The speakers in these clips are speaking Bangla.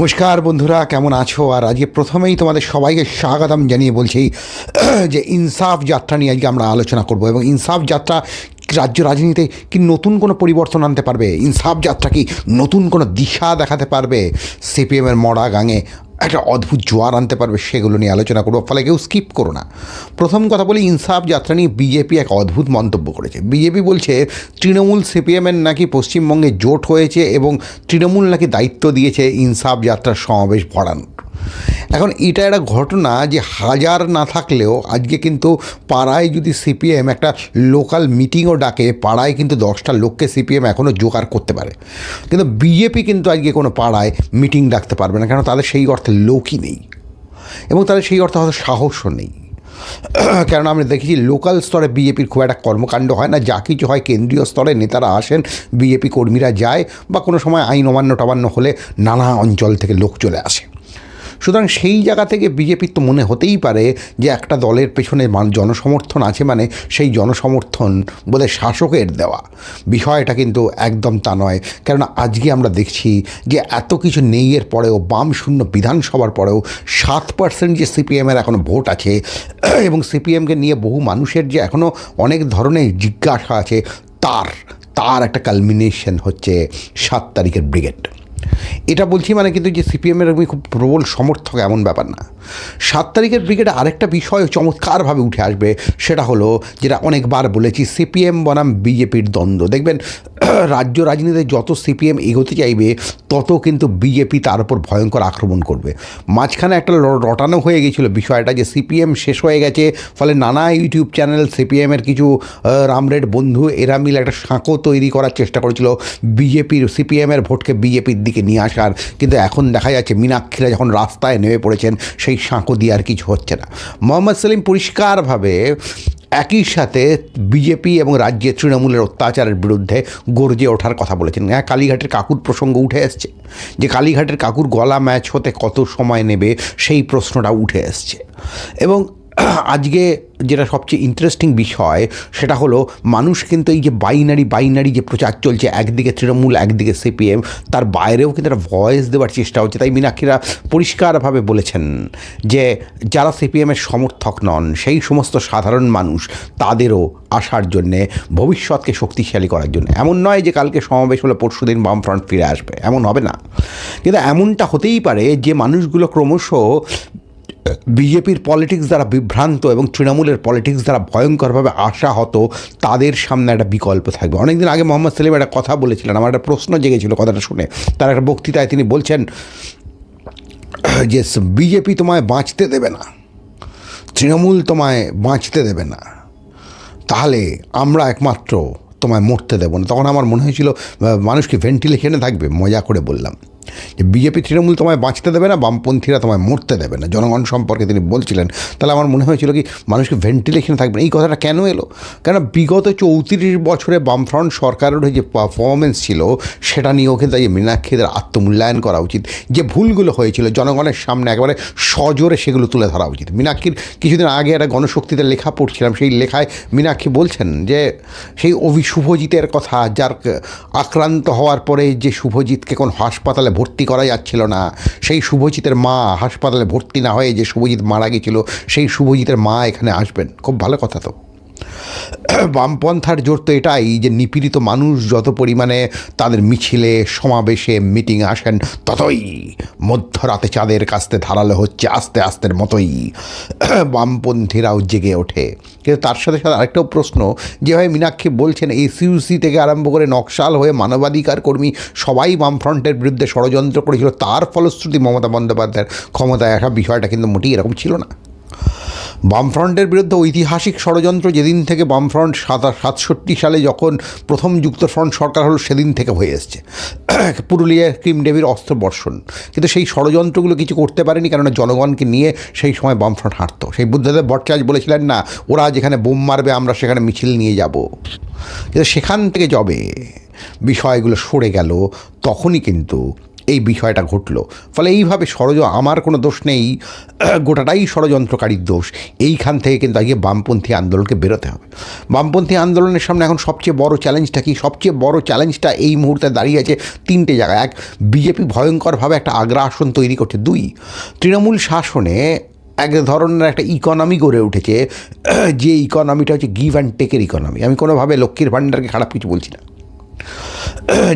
নমস্কার বন্ধুরা, কেমন আছো? আর আজকে প্রথমেই তোমাদের সবাইকে স্বাগতম জানিয়ে বলছি যে ইনসাফ যাত্রা নিয়ে আজকে আমরা আলোচনা করব এবং ইনসাফ যাত্রা রাজ্য রাজনীতিতে কি নতুন কোনো পরিবর্তন আনতে পারবে? ইনসাফ যাত্রা কি নতুন কোনো দিশা দেখাতে পারবে? সিপিএমের মরা গাঙে একটা অদ্ভুত জোয়ার আনতে পারবে সেগুলো নিয়ে আলোচনা করব। ফলে কেউ স্কিপ করো না। প্রথম কথা বলি, ইনসাফ যাত্রা নিয়ে বিজেপি এক অদ্ভুত মন্তব্য করেছে। বিজেপি বলছে, তৃণমূল সিপিএমের নাকি পশ্চিমবঙ্গে জোট হয়েছে এবং তৃণমূল নাকি দায়িত্ব দিয়েছে ইনসাফ যাত্রার সমাবেশ ভরানোর। এখন এটা একটা ঘটনা যে হাজার না থাকলেও আজকে কিন্তু পাড়ায় যদি সিপিএম একটা লোকাল মিটিংও ডাকে, পাড়ায় কিন্তু দশটা লোককে সিপিএম এখনও জোগাড় করতে পারে। কিন্তু বিজেপি কিন্তু আজকে কোনো পাড়ায় মিটিং ডাকতে পারবে না, কেন তাদের সেই অর্থে লোকই নেই। এবং তাদের সেই অর্থে হয়তো সাহসও নেই। কারণ আমরা দেখেছি লোকাল স্তরে বিজেপির খুব একটা কর্মকাণ্ড হয় না, যা কিছু হয় কেন্দ্রীয় স্তরে নেতারা আসেন, বিজেপি কর্মীরা যায়, বা কোনো সময় আইন অমান্য টমান্য হলে নানা অঞ্চল থেকে লোক চলে আসে। সুতরাং সেই জায়গা থেকে বিজেপির তো মনে হতেই পারে যে একটা দলের পেছনে জনসমর্থন আছে মানে সেই জনসমর্থন বোধহয় শাসকের দেওয়া। বিষয়টা কিন্তু একদম তা নয়। কেননা আজকে আমরা দেখছি যে এত কিছু নেই এর পরেও বাম শূন্য বিধানসভার পরেও সাত পার্সেন্ট যে সিপিএমের এখনও ভোট আছে এবং সিপিএমকে নিয়ে বহু মানুষের যে এখনও অনেক ধরনের জিজ্ঞাসা আছে, তার তার একটা কালমিনেশন হচ্ছে সাত তারিখের ব্রিগেড এটা বলছি মানে কিন্তু যে সিপিএমের আমি খুব প্রবল সমর্থক এমন ব্যাপার না। সাত তারিখের ব্রিগেডে আরেকটা বিষয় চমৎকারভাবে উঠে আসবে, সেটা হলো যেটা অনেকবার বলেছি, সিপিএম বনাম বিজেপির দ্বন্দ্ব। দেখবেন, রাজ্য রাজনীতিতে যত সিপিএম এগোতে চাইবে, তত কিন্তু বিজেপি তার উপর ভয়ঙ্কর আক্রমণ করবে। মাঝখানে একটা রটানো হয়ে গেছিল বিষয়টা যে সিপিএম শেষ হয়ে গেছে, ফলে নানা ইউটিউব চ্যানেল সিপিএমের কিছু রামরেড বন্ধু, এরা মিলে একটা সাঁকো তৈরি করার চেষ্টা করেছিল বিজেপির, সিপিএমের ভোটকে বিজেপির দিকে নিয়ে আসার। কিন্তু এখন দেখা যাচ্ছে, মীনাক্ষীরা যখন রাস্তায় নেমে পড়েছেন সাঁকো দিয়ে আর কিছু হচ্ছে না। মোহাম্মদ সেলিম পরিষ্কারভাবে একই সাথে বিজেপি এবং রাজ্যে তৃণমূলের অত্যাচারের বিরুদ্ধে গর্জে ওঠার কথা বলেছেন। হ্যাঁ কালীঘাটের কাকুর প্রসঙ্গ উঠে এসছে। যে কালীঘাটের কাকুর গলা ম্যাচ হতে কত সময় নেবে সেই প্রশ্নটা উঠে এসছে। এবং আজকে যেটা সবচেয়ে ইন্টারেস্টিং বিষয়, সেটা হলো মানুষ কিন্তু এই যে বাইনারি বাইনারি যে প্রচার চলছে, একদিকে তৃণমূল, একদিকে সিপিএম তার বাইরেও কিন্তু একটা ভয়েস দেওয়ার চেষ্টা হচ্ছে। তাই মীনাক্ষীরা পরিষ্কারভাবে বলেছেন যে যারা সিপিএমের সমর্থক নন, সেই সমস্ত সাধারণ মানুষ, তাদেরও আসার জন্যে, ভবিষ্যৎকে শক্তিশালী করার জন্য। এমন নয় যে কালকে সমাবেশ হলে পরশু দিন বামফ্রন্ট ফিরে আসবে। এমন হবে না। কিন্তু এমনটা হতেই পারে যে মানুষগুলো ক্রমশ বিজেপির পলিটিক্স দ্বারা বিভ্রান্ত এবং তৃণমূলের পলিটিক্স দ্বারা ভয়ঙ্করভাবে আশা হতো তাদের সামনে একটা বিকল্প থাকবে। অনেকদিন আগে মোহাম্মদ সেলিম একটা কথা বলেছিলেন আমার একটা প্রশ্ন জেগেছিল কথাটা শুনে। তার একটা বক্তৃতায় তিনি বলছেন যে বিজেপি তোমায় বাঁচতে দেবে না তৃণমূল তোমায় বাঁচতে দেবে না। তাহলে আমরা একমাত্র তোমায় মরতে দেবো না। তখন আমার মনে হয়েছিল আহ, মানুষ কি ভেন্টিলেশনে থাকবে? মজা করে বললাম। যে বিজেপি তৃণমূল তোমায় বাঁচতে দেবে না, বামপন্থীরা তোমায় মরতে দেবে না। জনগণ সম্পর্কে তিনি বলছিলেন। তাহলে আমার মনে হয়েছিল কি, মানুষকে ভেন্টিলেশনে থাকবে এই কথাটা কেন এলো? কেন বিগত চৌত্রিশ বছরে বামফ্রন্ট সরকারের যে পারফরমেন্স ছিল, সেটা নিয়েও কিন্তু এই মীনাক্ষীদের আত্মমূল্যায়ন করা উচিত। যে ভুলগুলো হয়েছিল, জনগণের সামনে একেবারে সজোরে সেগুলো তুলে ধরা উচিত। মীনাক্ষীর কিছুদিন আগে একটা গণশক্তিতে লেখা পড়ছিলাম, সেই লেখায় মীনাক্ষী বলছেন যে, সেই অভি শুভজিতের কথা, যার আক্রান্ত হওয়ার পরে যে শুভজিৎকে কোন হাসপাতালে ভর্তি করা যাচ্ছিল না। সেই শুভজিতের মা হাসপাতালে ভর্তি না হয়ে যে শুভজিৎ মারা গেছিল, সেই শুভজিতের মা এখানে আসবেন। খুব ভালো কথা তো। বামপন্থার জোর তো এটাই যে নিপীড়িত মানুষ যত পরিমাণে তাদের মিছিলে, সমাবেশে মিটিং আসেন, ততই মধ্যরাতে চাঁদের কাছতে ধারালো হচ্ছে আস্তে আস্তের মতোই। বামপন্থীরাও জেগে ওঠে। কিন্তু তার সাথে সাথে আরেকটাও প্রশ্ন, যেভাবে মীনাক্ষী বলছেন এসিউসি থেকে আরম্ভ করে নকশাল হয়ে মানবাধিকার কর্মী সবাই বামফ্রন্টের বিরুদ্ধে ষড়যন্ত্র করেছিল, তার ফলশ্রুতি মমতা বন্দ্যোপাধ্যায়ের ক্ষমতায় আসা বিষয়টা কিন্তু মোটেই এরকম ছিল না। বামফ্রন্টের বিরুদ্ধে ঐতিহাসিক ষড়যন্ত্র যেদিন থেকে বামফ্রন্ট সাতা, সাতষট্টি সালে যখন প্রথম যুক্তফ্রন্ট সরকার হলো, সেদিন থেকে হয়ে এসছে। পুরুলিয়ায় ক্রিম ডেভির অস্ত্র বর্ষণ। কিন্তু সেই ষড়যন্ত্রগুলো কিছু করতে পারেনি, কেননা জনগণকে নিয়ে সেই সময় বামফ্রন্ট হাঁটতো সেই বুদ্ধদেব ভট্টাচার্য বলেছিলেন, না, ওরা যেখানে বোম মারবে, আমরা সেখানে মিছিল নিয়ে যাব। কিন্তু সেখান থেকে যবে বিষয়গুলো সরে গেল, তখনই কিন্তু এই বিষয়টা ঘটলো। ফলে এইভাবে ষড়য আমার কোনো দোষ নেই, গোটাটাই ষড়যন্ত্রকারীর দোষ। এইখান থেকে কিন্তু আজকে বামপন্থী আন্দোলনকে বেরোতে হবে। বামপন্থী আন্দোলনের সামনে এখন সবচেয়ে বড় চ্যালেঞ্জটা কি? সবচেয়ে বড় চ্যালেঞ্জটা এই মুহূর্তে দাঁড়িয়ে আছে তিনটে জায়গায়। এক বিজেপি ভয়ঙ্করভাবে একটা আগ্রা আসন তৈরি করছে। দুই, তৃণমূল শাসনে এক ধরনের একটা ইকোনমি গড়ে উঠেছে। যে ইকোনমিটা হচ্ছে গিভ অ্যান্ড টেকের ইকোনমি আমি কোনোভাবে লক্ষ্মীর ভাণ্ডারকে খারাপ কিছু বলছি না।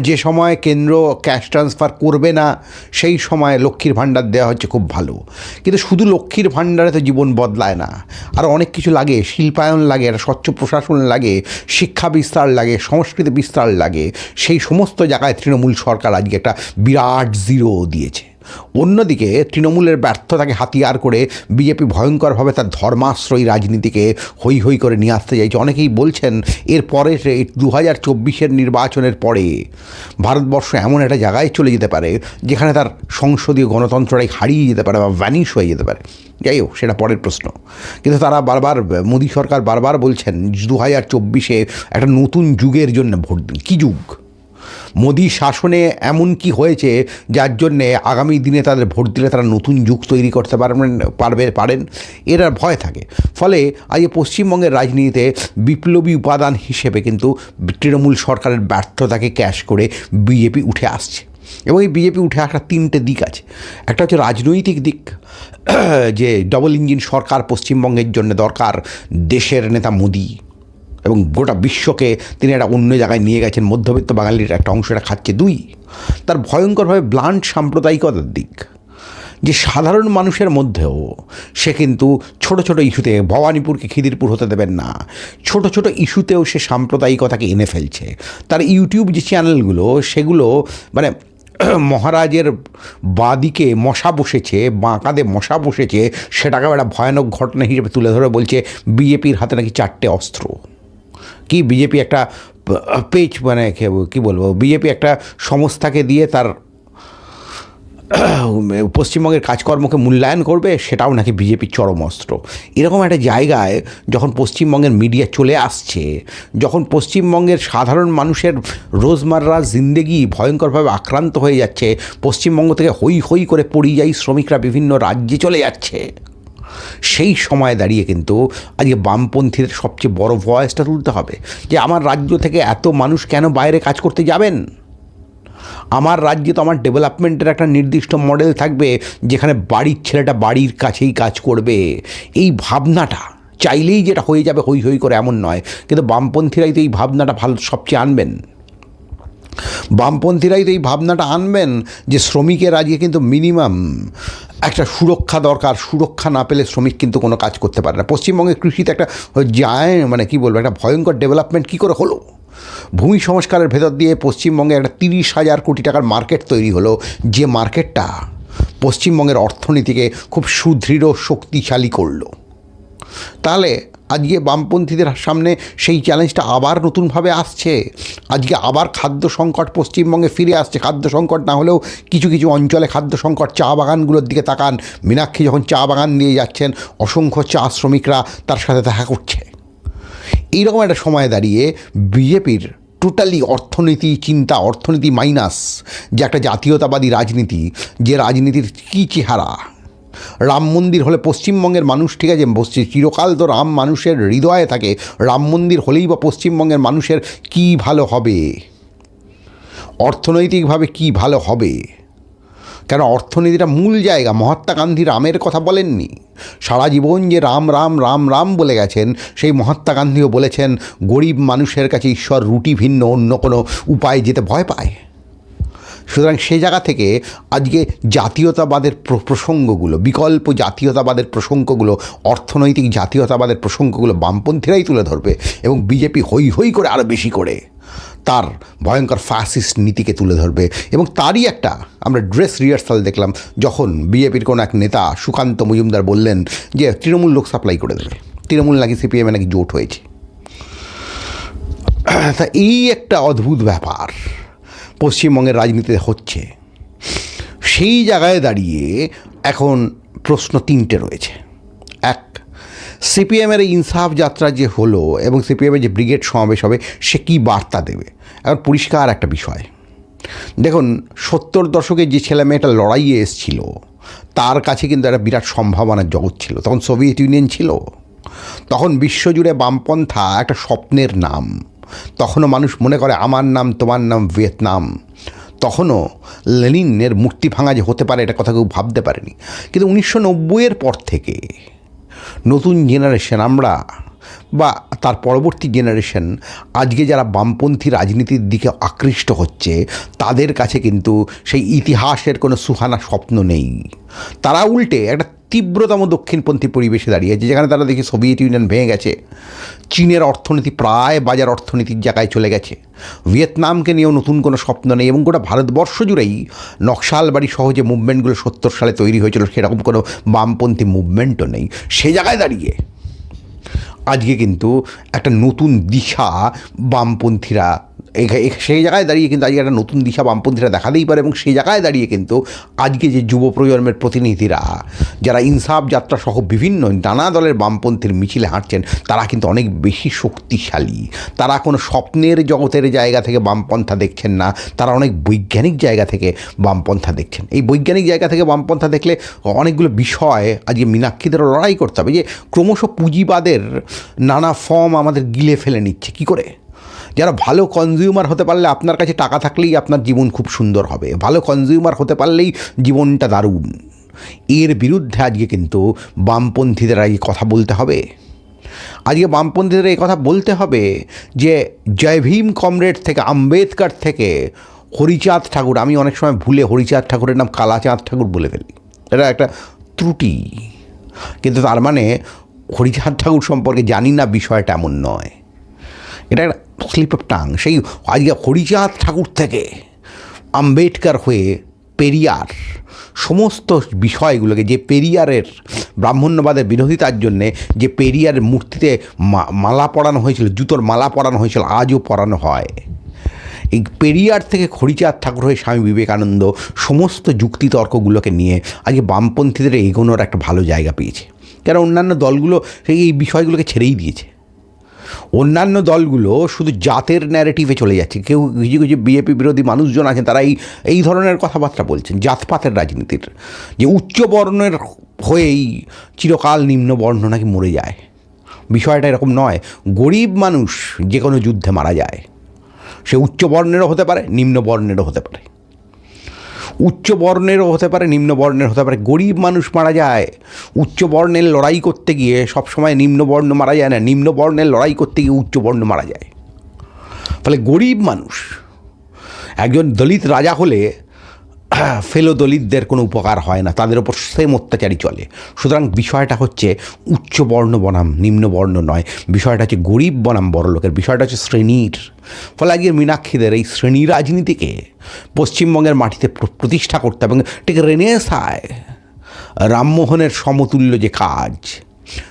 যে সময় কেন্দ্র ক্যাশ ট্রান্সফার করবে না, সেই সময় লক্ষ্মীর ভাণ্ডার দেওয়া হচ্ছে খুব ভালো। কিন্তু শুধু লক্ষ্মীর ভাণ্ডারে তো জীবন বদলায় না। আর অনেক কিছু লাগে, শিল্পায়ন লাগে, একটা স্বচ্ছ প্রশাসন লাগে, শিক্ষা বিস্তার লাগে, সংস্কৃতি বিস্তার লাগে। সেই সমস্ত জায়গায় তৃণমূল সরকার আজকে একটা বিরাট জিরো দিয়েছে। অন্যদিকে তৃণমূলের ব্যর্থতাকে হাতিয়ার করে বিজেপি ভয়ঙ্করভাবে তার ধর্মাশ্রয়ী রাজনীতিকে হই হই করে নিয়ে আসতে চাইছে। অনেকেই বলছেন, এর পরে দু হাজার চব্বিশের নির্বাচনের পরে ভারতবর্ষ এমন একটা জায়গায় চলে যেতে পারে, যেখানে তার সংসদীয় গণতন্ত্রটাই হারিয়ে যেতে পারে বা ভ্যানিশ হয়ে যেতে পারে। যাই হোক, সেটা পরের প্রশ্ন। কিন্তু তারা বারবার, মোদী সরকার বারবার বলছেন দু হাজার চব্বিশে একটা নতুন যুগের জন্য ভোট দিন। কী যুগ? মোদী শাসনে এমন কি হয়েছে যার জন্যে আগামী দিনে তাদের ভোট দিলে তারা নতুন যুগ তৈরি করতে পারবেন, পারবে, পারেন? এর ভয় থাকে। ফলে আজ পশ্চিমবঙ্গের রাজনীতিতে বিপ্লবী উপাদান হিসেবে কিন্তু তৃণমূল সরকারের ব্যর্থতাকে ক্যাশ করে বিজেপি উঠে আসছে। এবং এই বিজেপি উঠে আসার তিনটে দিক আছে। একটা হচ্ছে রাজনৈতিক দিক, যে ডবল ইঞ্জিন সরকার পশ্চিমবঙ্গের জন্য দরকার দেশের নেতা মোদী। এবং গোটা বিশ্বকে তিনি একটা অন্য জায়গায় নিয়ে গেছেন। মধ্যবিত্ত বাঙালির একটা অংশ এটা খাচ্ছে দুই। তার ভয়ঙ্করভাবে ব্লান্ট সাম্প্রদায়িকতার দিক। যে সাধারণ মানুষের মধ্যেও সে কিন্তু ছোট ছোট ইস্যুতে ভবানীপুরকে খিদিরপুর হতে দেবেন না। ছোট ছোট ইস্যুতেও সে সাম্প্রদায়িকতাকে এনে ফেলছে। তার ইউটিউব যে চ্যানেলগুলো, সেগুলো মানে মহারাজের বাদিকে মশা বসেছে বাঁকাদে মশা বসেছে সেটাকে একটা ভয়ানক ঘটনা হিসেবে তুলে ধরে বলছে, বিজেপির হাতে নাকি চারটে অস্ত্র। কি বিজেপি একটা পেজ মানে কি বলব? বিজেপি একটা সংস্থাকে দিয়ে তার পশ্চিমবঙ্গের কাজকর্মকে মূল্যায়ন করবে, সেটাও নাকি বিজেপির চরম অস্ত্র। এরকম একটা জায়গায় যখন পশ্চিমবঙ্গের মিডিয়া চলে আসছে, যখন পশ্চিমবঙ্গের সাধারণ মানুষের রোজমার্রা জিন্দেগি ভয়ঙ্করভাবে আক্রান্ত হয়ে যাচ্ছে, পশ্চিমবঙ্গ থেকে হই হই করে পরিযায়ী শ্রমিকরা বিভিন্ন রাজ্যে চলে যাচ্ছে সেই সময় দাঁড়িয়ে কিন্তু আজকে বামপন্থীদের সবচেয়ে বড় ভয়েসটা তুলতে হবে যে আমার রাজ্য থেকে এত মানুষ কেন বাইরে কাজ করতে যাবেন? আমার রাজ্যে তো আমার ডেভেলপমেন্টের একটা নির্দিষ্ট মডেল থাকবে যেখানে বাড়ির ছেলেটা বাড়ির কাছেই কাজ করবে। এই ভাবনাটা চাইলেই যেটা হয়ে যাবে হই হই করে এমন নয়। কিন্তু বামপন্থীরাই তো এই ভাবনাটা ভালো সবচেয়ে আনবেন। বামপন্থীরাই তো এই ভাবনাটা আনবেন যে শ্রমিকের আজকে কিন্তু মিনিমাম একটা সুরক্ষা দরকার, সুরক্ষা না পেলে শ্রমিক কিন্তু কোনো কাজ করতে পারে না। পশ্চিমবঙ্গে কৃষিতে একটা যায় মানে কি বলব, একটা ভয়ঙ্কর ডেভেলপমেন্ট কী করে হলো? ভূমি সংস্কারের ভেতর দিয়ে পশ্চিমবঙ্গে একটা তিরিশ হাজার কোটি টাকার মার্কেট তৈরি হলো। যে মার্কেটটা পশ্চিমবঙ্গের অর্থনীতিকে খুব সুদৃঢ়, শক্তিশালী করল। তাহলে আজকে বামপন্থীদের সামনে সেই চ্যালেঞ্জটা আবার নতুনভাবে আসছে। আজকে আবার খাদ্য সংকট পশ্চিমবঙ্গে ফিরে আসছে। খাদ্য সংকট না হলেও কিছু কিছু অঞ্চলে খাদ্য সংকট চা বাগানগুলোর দিকে তাকান। মীনাক্ষী যখন চা বাগান দিয়ে যাচ্ছেন, অসংখ্য চা শ্রমিকরা তার সাথে দেখা করছে। এইরকম একটা সময় দাঁড়িয়ে বিজেপির টোটালি অর্থনীতি চিন্তা, অর্থনীতি মাইনাস যে একটা জাতীয়তাবাদী রাজনীতি, যে রাজনীতির কী চেহারা। রাম মন্দির হলে পশ্চিমবঙ্গের মানুষ, ঠিক আছে চিরকাল তো রাম মানুষের হৃদয়ে থাকে। রাম মন্দির হলেই বা পশ্চিমবঙ্গের মানুষের কী ভালো হবে? অর্থনৈতিকভাবে কী ভালো হবে? কেন অর্থনীতিটা মূল জায়গা। মহাত্মা গান্ধী রামের কথা বলেননি। সারা জীবন যে রাম রাম রাম রাম বলে গেছেন, সেই মহাত্মা গান্ধীও বলেছেন, গরিব মানুষের কাছে ঈশ্বর রুটি ভিন্ন, অন্য কোনো উপায় যেতে ভয় পায়। সুতরাং সে জায়গা থেকে আজকে জাতীয়তাবাদের প্রসঙ্গগুলো, বিকল্প জাতীয়তাবাদের প্রসঙ্গগুলো, অর্থনৈতিক জাতীয়তাবাদের প্রসঙ্গগুলো বামপন্থীরাই তুলে ধরবে এবং বিজেপি হই হই করে আরও বেশি করে তার ভয়ঙ্কর ফ্যাসিস্ট নীতিকে তুলে ধরবে এবং তারই একটা আমরা ড্রেস রিহার্সাল দেখলাম যখন বিজেপির কোনো এক নেতা সুকান্ত মজুমদার বললেন যে, তৃণমূল লোক সাপ্লাই করে দেবে। তৃণমূল নাকি সিপিএমে নাকি জোট হয়েছে। তা এই একটা অদ্ভুত ব্যাপার। পশ্চিমবঙ্গের রাজনীতিতে হচ্ছে। সেই জায়গায় দাঁড়িয়ে এখন প্রশ্ন তিনটে রয়েছে। এক, সিপিএমের এই ইনসাফ যাত্রা যে হলো এবং সিপিএমের যে ব্রিগেড সমাবেশ হবে, সে কী বার্তা দেবে? এখন পরিষ্কার একটা বিষয়। দেখুন, সত্তর দশকে যে ছেলে মেয়েটা লড়াইয়ে এসছিল, তার কাছে কিন্তু একটা বিরাট সম্ভাবনার জগৎ ছিল। তখন সোভিয়েত ইউনিয়ন ছিল। তখন বিশ্বজুড়ে বামপন্থা একটা স্বপ্নের নাম। তখনও মানুষ মনে করে, আমার নাম, তোমার নাম ভিয়েতনাম। তখনও লেনিনের মূর্তি ভাঙা যে হতে পারে, এটা কথা কেউ ভাবতে পারেনি। কিন্তু উনিশশো নব্বইয়ের পর থেকে নতুন জেনারেশন আমরা বা তার পরবর্তী জেনারেশন আজকে যারা বামপন্থী রাজনীতির দিকে আকৃষ্ট হচ্ছে, তাদের কাছে কিন্তু সেই ইতিহাসের কোনো সুহানা স্বপ্ন নেই। তারা উল্টে একটা তীব্রতম দক্ষিণপন্থী পরিবেশে দাঁড়িয়েছে যেখানে তারা দেখি সোভিয়েত ইউনিয়ন ভেঙে গেছে। চীনের অর্থনীতি প্রায় বাজার অর্থনীতির জায়গায় চলে গেছে। ভিয়েতনামকে নিয়েও নতুন কোনো স্বপ্ন নেই এবং গোটা ভারতবর্ষ জুড়েই নকশালবাড়ি সহ যে মুভমেন্টগুলো সত্তর সালে তৈরি হয়েছিল, সেরকম কোনো বামপন্থী মুভমেন্টও নেই। সে জায়গায় দাঁড়িয়ে আজকে কিন্তু একটা নতুন দিশা বামপন্থীরা সেই জায়গায় দাঁড়িয়ে কিন্তু আজকে একটা নতুন দিশা বামপন্থীরা দেখাতেই পারে এবং সেই জায়গায় দাঁড়িয়ে কিন্তু আজকে যে যুব প্রজন্মের প্রতিনিধিরা, যারা ইনসাফ যাত্রা সহ বিভিন্ন নানা দলের বামপন্থীর মিছিলে হাঁটছেন, তারা কিন্তু অনেক বেশি শক্তিশালী। তারা কোনো স্বপ্নের জগতের জায়গা থেকে বামপন্থা দেখছেন না, তারা অনেক বৈজ্ঞানিক জায়গা থেকে বামপন্থা দেখছেন। এই বৈজ্ঞানিক জায়গা থেকে বামপন্থা দেখলে অনেকগুলো বিষয় আজকে মীনাক্ষীদেরও লড়াই করতে হবে যে ক্রমশ পুঁজিবাদের নানা ফর্ম আমাদের গিলে ফেলে নিচ্ছে, কি করে? যারা ভালো কনজিউমার হতে পারলে আপনার কাছে টাকা থাকলেই আপনার জীবন খুব সুন্দর হবে। ভালো কনজিউমার হতে পারলেই জীবনটা দারুণ। এর বিরুদ্ধে আজকে কিন্তু বামপন্থীদের আজকে কথা বলতে হবে। আজকে বামপন্থীদের এই কথা বলতে হবে যে, জয় ভীম কমরেড থেকে, আম্বেদকর থেকে হরিচাঁদ ঠাকুর, আমি অনেক সময় ভুলে হরিচাঁদ ঠাকুরের নাম কালাচাঁদ ঠাকুর বলে ফেলি। এটা একটা ত্রুটি। কিন্তু তার মানে হরিচাঁদ ঠাকুর সম্পর্কে জানি না বিষয়টা এমন নয়। এটা একটা স্লিপ অফ টাং সেই আজকে হরিচাঁদ ঠাকুর থেকে আম্বেদকর হয়ে পেরিয়ার সমস্ত বিষয়গুলোকে, যে পেরিয়ারের ব্রাহ্মণ্যবাদের বিরোধিতার জন্যে যে পেরিয়ারের মূর্তিতে মালা পরানো হয়েছিল, জুতোর মালা পরানো হয়েছিল, আজও পরানো হয়। এই পেরিয়ার থেকে খড়িচাঁদ ঠাকুর হয়ে স্বামী বিবেকানন্দ সমস্ত যুক্তিতর্কগুলোকে নিয়ে আজকে বামপন্থীদের এগোনোর একটা ভালো জায়গা পেয়েছে। কেন অন্যান্য দলগুলো সেই এই বিষয়গুলোকে ছেড়েই দিয়েছে। অন্যান্য দলগুলো শুধু জাতের ন্যারেটিভে চলে যাচ্ছে। কেউ কিছু কিছু বিজেপি বিরোধী মানুষজন আছেন, তারা এই এই ধরনের কথাবার্তা বলছেন, জাতপাতের রাজনীতির। যে উচ্চ বর্ণের হয়েই চিরকাল নিম্ন বর্ণ নাকি মরে যায়। বিষয়টা এরকম নয়, গরিব মানুষ যে কোনো যুদ্ধে মারা যায়। সে উচ্চ বর্ণেরও হতে পারে, নিম্ন বর্ণেরও হতে পারে। উচ্চ বর্ণেরও হতে পারে, নিম্ন বর্ণের হতে পারে। গরিব মানুষ মারা যায়, উচ্চ বর্ণের লড়াই করতে গিয়ে সবসময় নিম্ন বর্ণ মারা যায় না, নিম্ন বর্ণের লড়াই করতে গিয়ে উচ্চ বর্ণ মারা যায়। ফলে গরিব মানুষ, একজন দলিত রাজা হলে ফেলো দলিতদের কোনো উপকার হয় না, তাদের ওপর সেম অত্যাচারই চলে। সুতরাং বিষয়টা হচ্ছে উচ্চ বর্ণ বনাম নিম্নবর্ণ নয়। বিষয়টা হচ্ছে গরিব বনাম, বড় লোকের। বিষয়টা হচ্ছে শ্রেণির। ফলে আজকে মীনাক্ষীদের এই শ্রেণি রাজনীতিকে পশ্চিমবঙ্গের মাটিতে প্রতিষ্ঠা করতে হবে ঠিক রেনেসায় রামমোহনের সমতুল্য যে কাজ,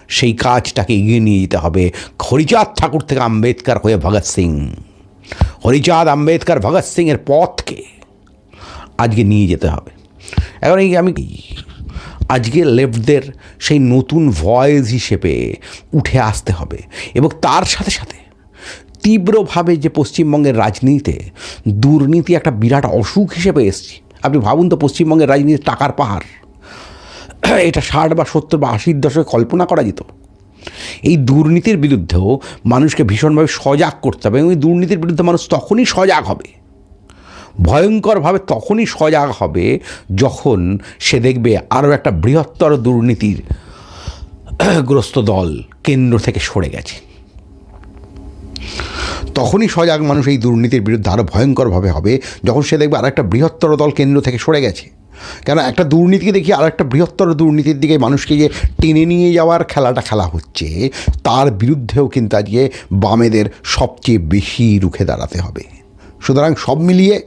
সেই কাজটাকে এগিয়ে নিয়ে যেতে হবে। হরিচাঁদ ঠাকুর থেকে আম্বেদকর হয়ে ভগৎ সিং। হরিচাঁদ আম্বেদকর ভগৎ সিংয়ের পথকে আজকে নিয়ে যেতে হবে। এখন এই আমি আজকে লেফটদের সেই নতুন ভয়েস হিসেবে উঠে আসতে হবে এবং তার সাথে সাথে তীব্রভাবে যে পশ্চিমবঙ্গের রাজনীতিতে দুর্নীতি একটা বিরাট অসুখ হিসেবে এসছে। আপনি ভাবুন তো পশ্চিমবঙ্গের রাজনীতি টাকার পাহাড়। এটা ষাট বা সত্তর বা আশির দশকে কল্পনা করা যেত। এই দুর্নীতির বিরুদ্ধেও মানুষকে ভীষণভাবে সজাগ করতে হবে এবং এই দুর্নীতির বিরুদ্ধে মানুষ তখনই সজাগ হবে। ভয়ঙ্করভাবে তখনই সজাগ হবে যখন সে দেখবে আরও একটা বৃহত্তর দুর্নীতির গ্রস্ত দল কেন্দ্র থেকে সরে গেছে। তখনই সজাগ মানুষ এই দুর্নীতির বিরুদ্ধে আরও ভয়ঙ্করভাবে হবে যখন সে দেখবে আর একটা বৃহত্তর দল কেন্দ্র থেকে সরে গেছে। কেন একটা দুর্নীতিকে দেখি আর একটা বৃহত্তর দুর্নীতির দিকে মানুষকে যে টেনে নিয়ে যাওয়ার খেলাটা খেলা হচ্ছে, তার বিরুদ্ধেও কিন্তু আজকে বামেদের সবচেয়ে বেশি রুখে দাঁড়াতে হবে। সুতরাং সব মিলিয়ে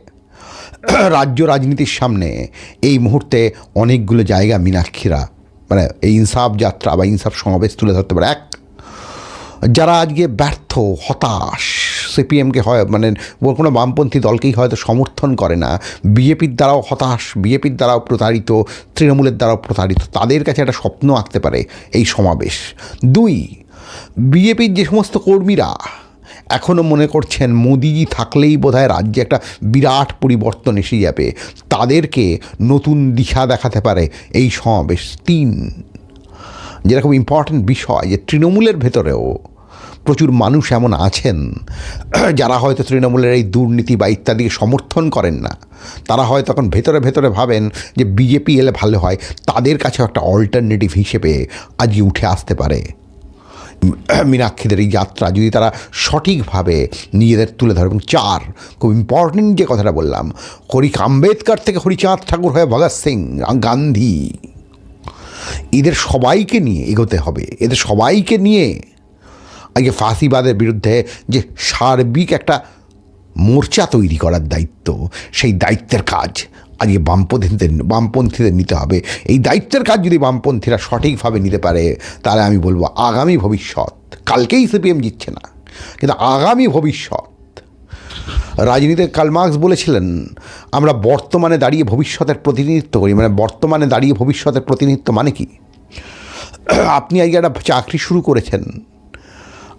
রাজ্য রাজনীতির সামনে এই মুহূর্তে অনেকগুলো জায়গা মীনাক্ষীরা মানে এই ইনসাফ যাত্রা বা ইনসাফ সমাবেশ তুলে ধরতে পারে। এক, যারা আজকে ব্যর্থ, হতাশ সিপিএমকে হয় মানে কোনো বামপন্থী দলকেই হয়তো সমর্থন করে না, বিজেপির দ্বারাও হতাশ, বিজেপির দ্বারাও প্রতারিত, তৃণমূলের দ্বারাও প্রতারিত, তাদের কাছে একটা স্বপ্ন আঁকতে পারে এই সমাবেশ। দুই, বিজেপির যে সমস্ত কর্মীরা এখনও মনে করছেন মোদিজি থাকলেই বোধহয় রাজ্যে একটা বিরাট পরিবর্তন এসে যাবে। তাদেরকে নতুন দিশা দেখাতে পারে এই সমাবেশ তিন। খুব ইম্পর্ট্যান্ট বিষয় যে তৃণমূলের ভেতরেও প্রচুর মানুষ এমন আছেন, যারা হয়তো তৃণমূলের এই দুর্নীতি বা ইত্যাদিকে সমর্থন করেন না। তারা হয়তো তখন ভেতরে ভেতরে ভাবেন যে বিজেপি এলে ভালো হয়, তাদের কাছে একটা অল্টারনেটিভ হিসেবে আজকে উঠে আসতে পারে। মীনাক্ষীদের এই যাত্রা, যদি তারা সঠিকভাবে নিজেদের তুলে ধরে। এবং চার, খুব ইম্পর্টেন্ট যে কথাটা বললাম হরি আম্বেদকর থেকে হরিচাঁদ ঠাকুর হয়ে ভগৎ সিং, গান্ধী। এদের সবাইকে নিয়ে এগোতে হবে। এদের সবাইকে নিয়ে আজকে ফাঁসিবাদের বিরুদ্ধে যে সার্বিক একটা মোর্চা তৈরি করার দায়িত্ব, সেই দায়িত্বের কাজ আজকে বামপন্থীদের বামপন্থীদের নিতে হবে। এই দায়িত্বের কাজ যদি বামপন্থীরা সঠিকভাবে নিতে পারে, তাহলে আমি বলব আগামী ভবিষ্যৎ, কালকেই সিপিএম জিতছে না, কিন্তু আগামী ভবিষ্যৎ। রাজনীতিতে কালমার্কস বলেছিলেন, আমরা বর্তমানে দাঁড়িয়ে ভবিষ্যতের প্রতিনিধিত্ব করি মানে বর্তমানে দাঁড়িয়ে ভবিষ্যতের প্রতিনিধিত্ব মানে কি? আপনি আজকে একটা চাকরি শুরু করেছেন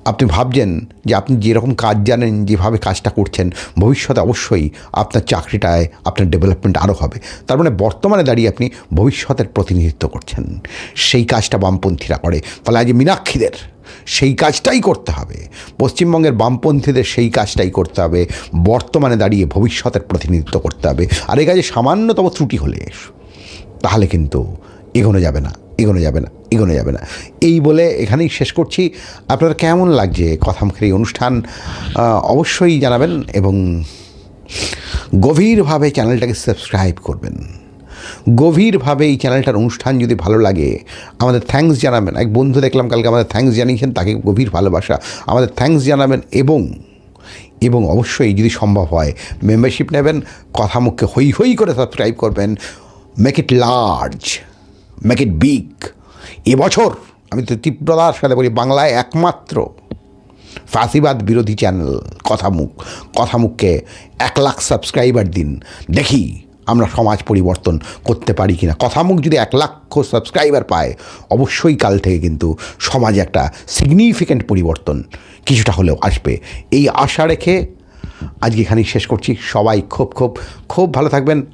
আপনি ভাবছেন যে আপনি যেরকম কাজ জানেন, যেভাবে কাজটা করছেন, ভবিষ্যতে অবশ্যই আপনার চাকরিটায় আপনার ডেভেলপমেন্ট আরও হবে। তার মানে বর্তমানে দাঁড়িয়ে আপনি ভবিষ্যতের প্রতিনিধিত্ব করছেন। সেই কাজটা বামপন্থীরা করে। ফলে আজ মীনাক্ষীদের সেই কাজটাই করতে হবে। পশ্চিমবঙ্গের বামপন্থীদের সেই কাজটাই করতে হবে। বর্তমানে দাঁড়িয়ে ভবিষ্যতের প্রতিনিধিত্ব করতে হবে। আর এই কাজে সামান্যতম ত্রুটি হলে তাহলে কিন্তু এগোনো যাবে না। এগোনো যাবে না, এগোনো যাবে না। এই বলে এখানেই শেষ করছি। আপনার কেমন লাগছে কথা মুখের এই অনুষ্ঠান? অবশ্যই জানাবেন এবং গভীরভাবে চ্যানেলটাকে সাবস্ক্রাইব করবেন। গভীরভাবে এই চ্যানেলটার অনুষ্ঠান যদি ভালো লাগে, আমাদের থ্যাঙ্কস জানাবেন। এক বন্ধু দেখলাম কালকে আমাদের থ্যাঙ্কস জানিয়েছেন, তাকে গভীর ভালোবাসা। আমাদের থ্যাঙ্কস জানাবেন এবং এবং অবশ্যই যদি সম্ভব হয় মেম্বারশিপ নেবেন কথা মুখে হই হই করে সাবস্ক্রাইব করবেন। Make it large make it big এবছর আমি তো তীব্রতার সাথে বলি, বাংলায় একমাত্র ফাঁসিবাদ বিরোধী চ্যানেল কথামুখ। কথামুখকে এক লাখ সাবস্ক্রাইবার দিন। দেখি আমরা সমাজ পরিবর্তন করতে পারি কিনা। কথামুখ যদি এক লক্ষ সাবস্ক্রাইবার পায়, অবশ্যই কাল থেকে কিন্তু সমাজে একটা সিগনিফিক্যান্ট পরিবর্তন কিছুটা হলেও আসবে। এই আশা রেখে আজকে এখানেই শেষ করছি। সবাই খুব খুব খুব ভালো থাকবেন।